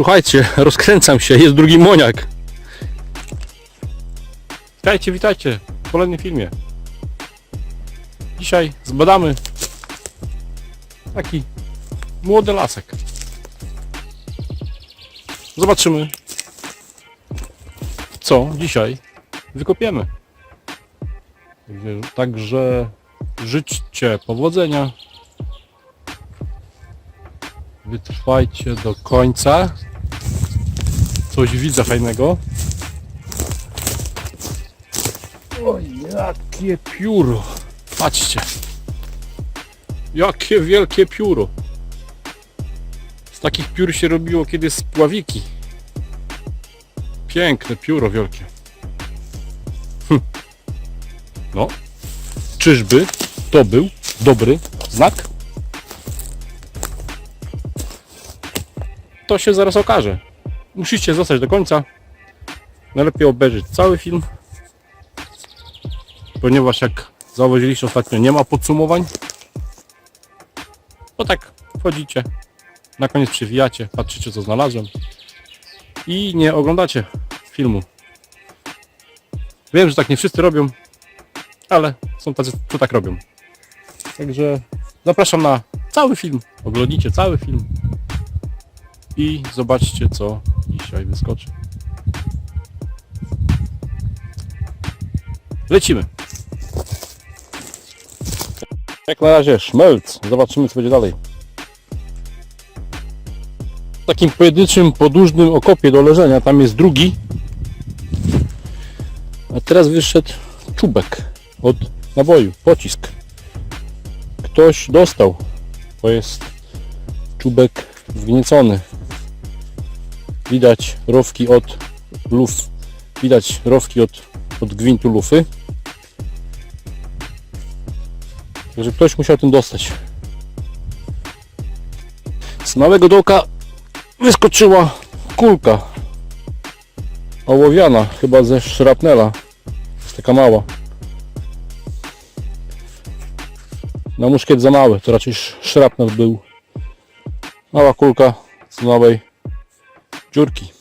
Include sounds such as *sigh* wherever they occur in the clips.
Słuchajcie, rozkręcam się, jest drugi moniak. Witajcie, witajcie w kolejnym filmie. Dzisiaj zbadamy taki młody lasek. Zobaczymy, co dzisiaj wykopiemy. Także- życzcie powodzenia. Wytrwajcie do końca. Coś widzę fajnego. Oj, jakie pióro. Patrzcie. Jakie wielkie pióro. Z takich piór się robiło kiedyś spławiki. Piękne pióro wielkie. Hm. No. Czyżby to był dobry znak? To się zaraz okaże. Musicie zostać do końca. Najlepiej obejrzeć cały film. Ponieważ jak zauważyliście ostatnio nie ma podsumowań. To tak wchodzicie. Na koniec przywijacie, patrzycie co znalazłem. I nie oglądacie filmu. Wiem, że tak nie wszyscy robią, ale są tacy, co tak robią. Także zapraszam na cały film. Oglądnijcie cały film i zobaczcie co dzisiaj wyskoczy. Lecimy. Jak na razie szmelc. Zobaczymy co będzie dalej. W takim pojedynczym, podłużnym okopie do leżenia. Tam jest drugi. A teraz wyszedł czubek od naboju, pocisk. Ktoś dostał. To jest czubek wgniecony. Widać rowki od luf. Widać rowki od, od gwintu lufy. Także ktoś musiał tym dostać. Z małego dołka wyskoczyła kulka ołowiana, chyba ze szrapnela. Jest taka mała. Na muszkiet za mały, to raczej sz- szrapnel był. Mała kulka z małej dziurki.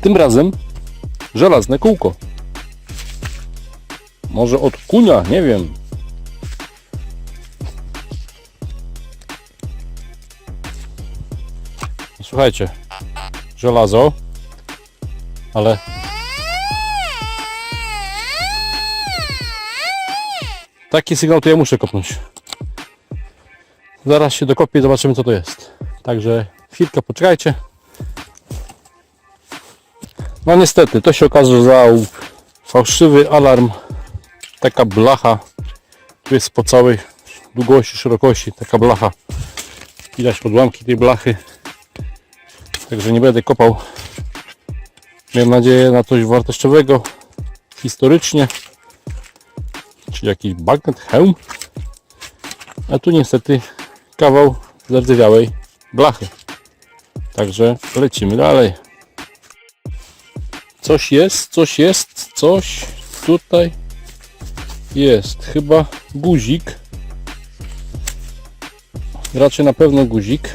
Tym razem żelazne kółko. Może od kunia, nie wiem. Słuchajcie, żelazo, ale taki sygnał to ja muszę kopnąć. Zaraz się dokopię i zobaczymy co to jest. Także chwilkę poczekajcie. No niestety, to się okazał fałszywy alarm. Taka blacha. Tu jest po całej długości, szerokości taka blacha. Widać odłamki tej blachy. Także nie będę kopał. Miałem nadzieję na coś wartościowego historycznie. Czyli jakiś bagnet, hełm. A tu niestety kawał zardzewiałej blachy. Także lecimy dalej. Coś jest, coś jest, coś tutaj jest. Chyba guzik. Raczej na pewno guzik.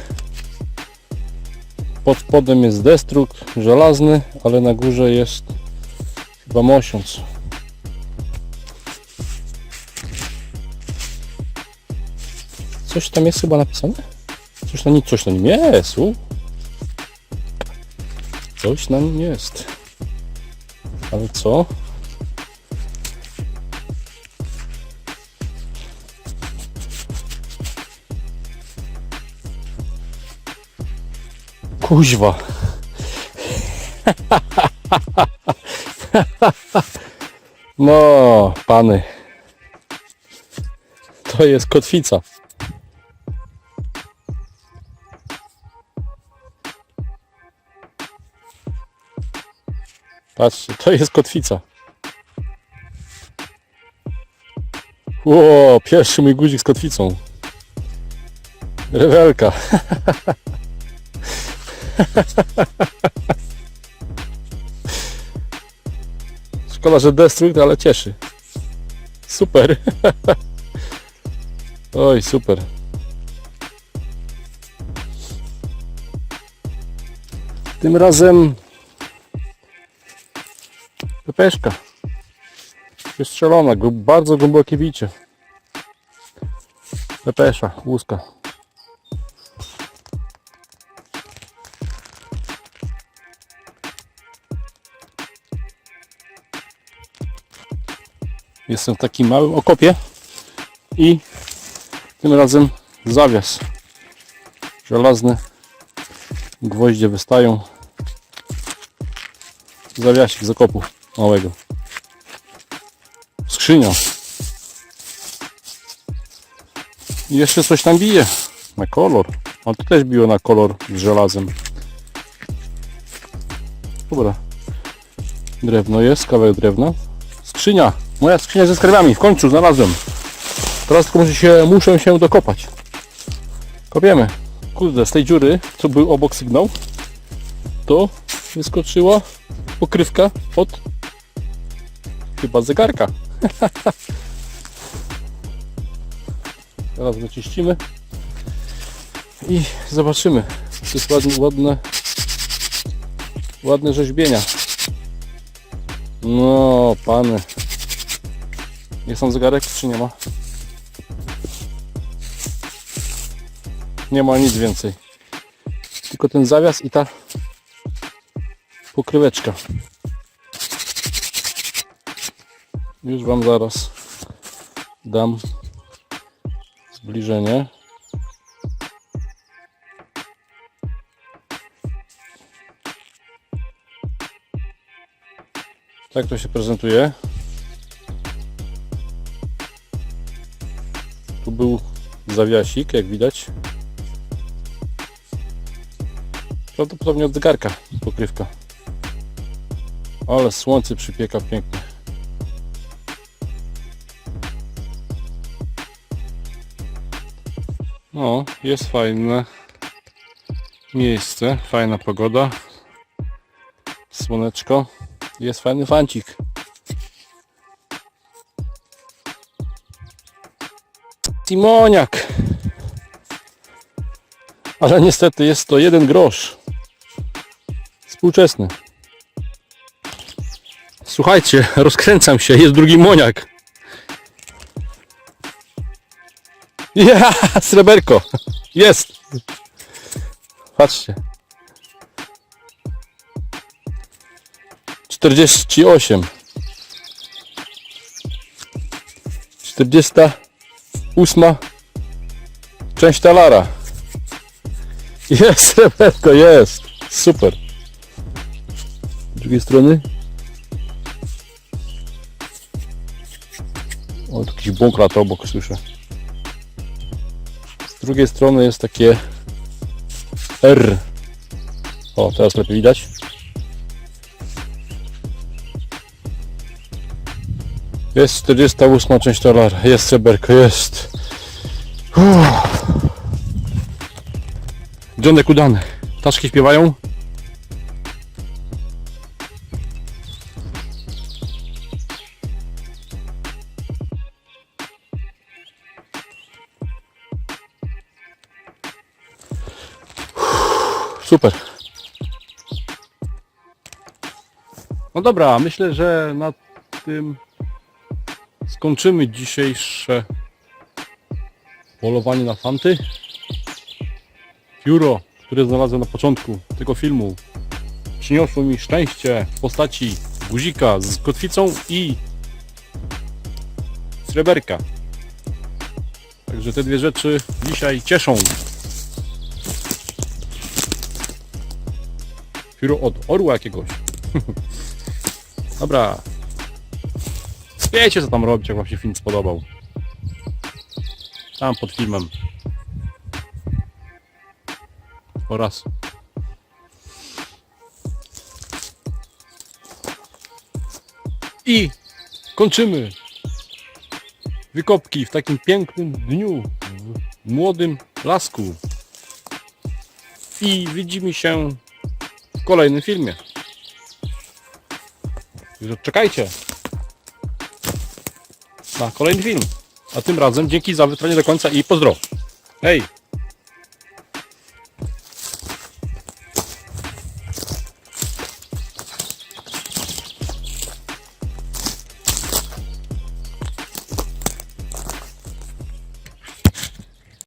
Pod spodem jest destrukt żelazny, ale na górze jest chyba mosiąc. Coś tam jest chyba napisane? Coś na nim, coś na nim jest. U. Coś na nim jest. Ale co? Kuźwa. No, pany. To jest kotwica. Patrzcie, to jest kotwica. Ło, pierwszy mój guzik z kotwicą. Rewelka. *laughs* *laughs* Szkoda, że destrukt, ale cieszy. Super. *laughs* Oj, super. Tym razem pepeszka. Wystrzelona, bardzo głębokie bicie. Pepesza, łuska. Jestem w takim małym okopie i tym razem zawias żelazny. Gwoździe wystają. Zawiasik z okopu małego. Skrzynia. I jeszcze coś tam bije. Na kolor. A to też biło na kolor z żelazem. Dobra. Drewno jest, kawałek drewna. Skrzynia. Moja skrzynia ze skarbami. W końcu znalazłem. Teraz tylko muszę się, muszę się dokopać. Kopiemy. Kurde, z tej dziury, co był obok sygnał, to wyskoczyła pokrywka od chyba zegarka. *laughs* Teraz wyczyścimy i zobaczymy. To jest ładne, ładne, ładne rzeźbienia. No, pany. Jest tam zegarek, czy nie ma? Nie ma nic więcej. Tylko ten zawias i ta pokryweczka. Już Wam zaraz dam zbliżenie. Tak to się prezentuje. Tu był zawiasik, jak widać. Prawdopodobnie od zegarka pokrywka. Ale słońce przypieka pięknie. No, jest fajne miejsce, fajna pogoda. Słoneczko. Jest fajny fancik. Timoniak. Ale niestety jest to jeden grosz. Współczesny. Słuchajcie, rozkręcam się, jest drugi moniak. Ja, sreberko. Jest. Patrzcie. 48. 48. Część talara. Jest *laughs* sreberko, jest. Super. Z drugiej strony. O, tu jakiś bąk lata obok słyszę. Z drugiej strony jest takie R. O, teraz lepiej widać. Jest 48 część talara. Jest sreberko, jest. Uff. Dzionek udany. Ptaszki śpiewają. Super. No dobra, myślę, że na tym skończymy dzisiejsze polowanie na fanty. Pióro, które znalazłem na początku tego filmu, przyniosło mi szczęście w postaci guzika z kotwicą i sreberka. Także te dwie rzeczy dzisiaj cieszą. Pióro od orła jakiegoś. *laughs* Dobra. Wiecie co tam robić, jak wam się film spodobał. Tam pod filmem. Oraz I kończymy wykopki w takim pięknym dniu w młodym lasku. I widzimy się kolejnym filmie. Czekajcie na kolejny film. A tym razem dzięki za wytrwanie do końca i pozdro. Hej!